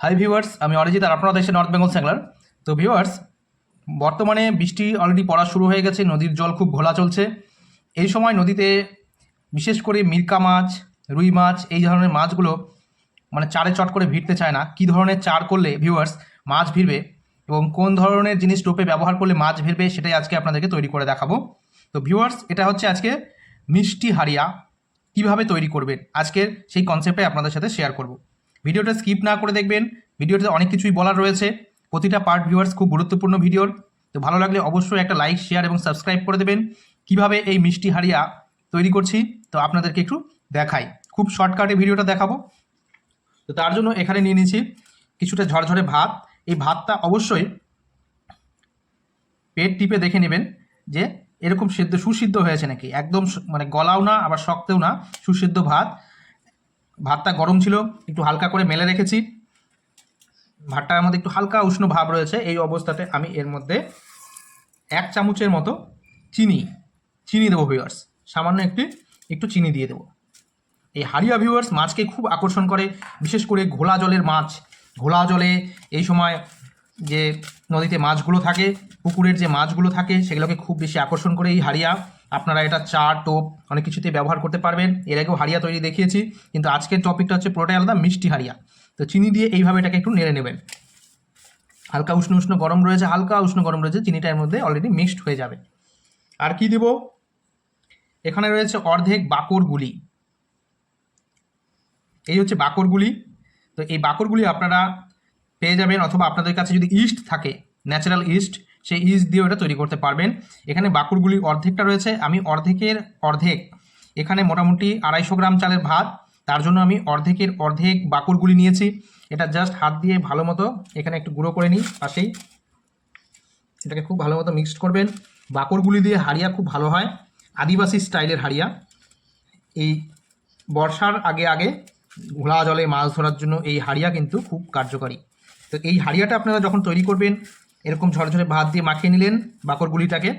Hi viewers আমি অরিজিৎ আর আপনারা দেখছেন নর্থ বেঙ্গল স্যাংলার তো ভিউয়ার্স বর্তমানে বৃষ্টি অলরেডি পড়া শুরু হয়ে গেছে, নদীর জল খুব ঘোলা চলছে। এই সময় নদীতে বিশেষ করে মিরকা মাছ, রুই মাছ, এই ধরনের মাছগুলো মানে চারে চট করে ভিড়তে চায় না। কী ধরনের চার করলে ভিউয়ার্স মাছ ভিড়বে এবং কোন ধরনের জিনিস টোপে ব্যবহার করলে মাছ ভিড়বে সেটাই আজকে আপনাদেরকে তৈরি করে দেখাবো। তো ভিউয়ার্স এটা হচ্ছে আজকে মিষ্টি হারিয়া কীভাবে তৈরি করবেন? আজকের সেই কনসেপ্টে আপনাদের সাথে শেয়ার করব। ভিডিওটা স্কিপ না করে দেখবেন। ভিডিওতে অনেক কিছুই বলার রয়েছে। প্রতিটা পার্ট ভিউয়ার্স খুব গুরুত্বপূর্ণ ভিডিওর। তো ভালো লাগলে অবশ্যই একটা লাইক শেয়ার এবং সাবস্ক্রাইব করে দেবেন। কীভাবে এই মিষ্টি হারিয়া তৈরি করছি, তো আপনাদেরকে একটু দেখাই। খুব শর্টকাটে ভিডিওটা দেখাবো। তো তার জন্য এখানে নিয়ে নিয়েছি কিছুটা ঝরঝরে ভাত। এই ভাতটা অবশ্যই পেট টিপে দেখে নেবেন যে এরকম সিদ্ধ, সুসিদ্ধ হয়েছে নাকি? একদম মানে গলাও না, আবার শক্তেও না, সুসিদ্ধ ভাত। ভাতটা গরম ছিল, একটু হালকা করে মেলে রেখেছি। ভাতটার মধ্যে একটু হালকা উষ্ণ ভাব রয়েছে, এই অবস্থাতে আমি এর মধ্যে এক চামচের মতো চিনি চিনি দেবো ভিউয়ার্স সামান্য একটি, একটু চিনি দিয়ে দেবো। এই হারিয়া ভিউয়ার্স মাছকে খুব আকর্ষণ করে, বিশেষ করে ঘোলা জলের মাছ। ঘোলা জলে এই সময় যে নদীতে মাছগুলো থাকে, পুকুরের যে মাছগুলো থাকে, সেগুলোকে খুব বেশি আকর্ষণ করে এই হারিয়া আপনারা এটা চা, টোপ অনেক কিছুতে ব্যবহার করতে পারবেন। এর আগেও হারিয়া তৈরি দেখিয়েছি, কিন্তু আজকের টপিকটা হচ্ছে পুরোটাই আলাদা, মিষ্টি হারিয়া তো চিনি দিয়ে এইভাবে এটাকে একটু নেড়ে নেবেন। হালকা উষ্ণ উষ্ণ গরম রয়েছে, হালকা উষ্ণ গরম রয়েছে, চিনিটা এর মধ্যে অলরেডি মিক্সড হয়ে যাবে। আর কি দিব? এখানে রয়েছে অর্ধেক বাকর গুলি। এই হচ্ছে বাকরগুলি তো এই বাকরগুলি আপনারা পেয়ে যাবেন অথবা আপনাদের কাছে যদি ইস্ট থাকে ন্যাচারাল ইস্ট, সেই ইস্ট দিয়ে ওটা তৈরি করতে পারবেন। এখানে বাকরগুলি অর্ধেকটা রয়েছে, আমি অর্ধেকের অর্ধেক, এখানে মোটামুটি আড়াইশো গ্রাম চালের ভাত, তার জন্য আমি অর্ধেকের অর্ধেক বাকরগুলি নিয়েছি। এটা জাস্ট হাত দিয়ে ভালো মতো এখানে একটু গুঁড়ো করে নিই, পাশেই। এটাকে খুব ভালো মতো মিক্সড করবেন। বাকরগুলি দিয়ে হাড়িয়া খুব ভালো হয়, আদিবাসী স্টাইলের হাড়িয়া। এই বর্ষার আগে আগে ঘোলা জলে মাছ ধরার জন্য এই হাড়িয়া কিন্তু খুব কার্যকারী। তো এই হাড়িয়াটা আপনারা যখন তৈরি করবেন, এরকম ঝরঝরে ভাত দিয়ে মাখিয়ে নিলেন বাকর গুলিটাকে।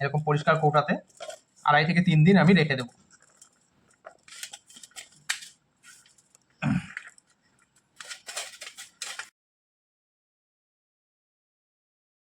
এরকম পরিষ্কার কৌটাতে আড়াই থেকে তিন দিন আমি রেখে দেবো।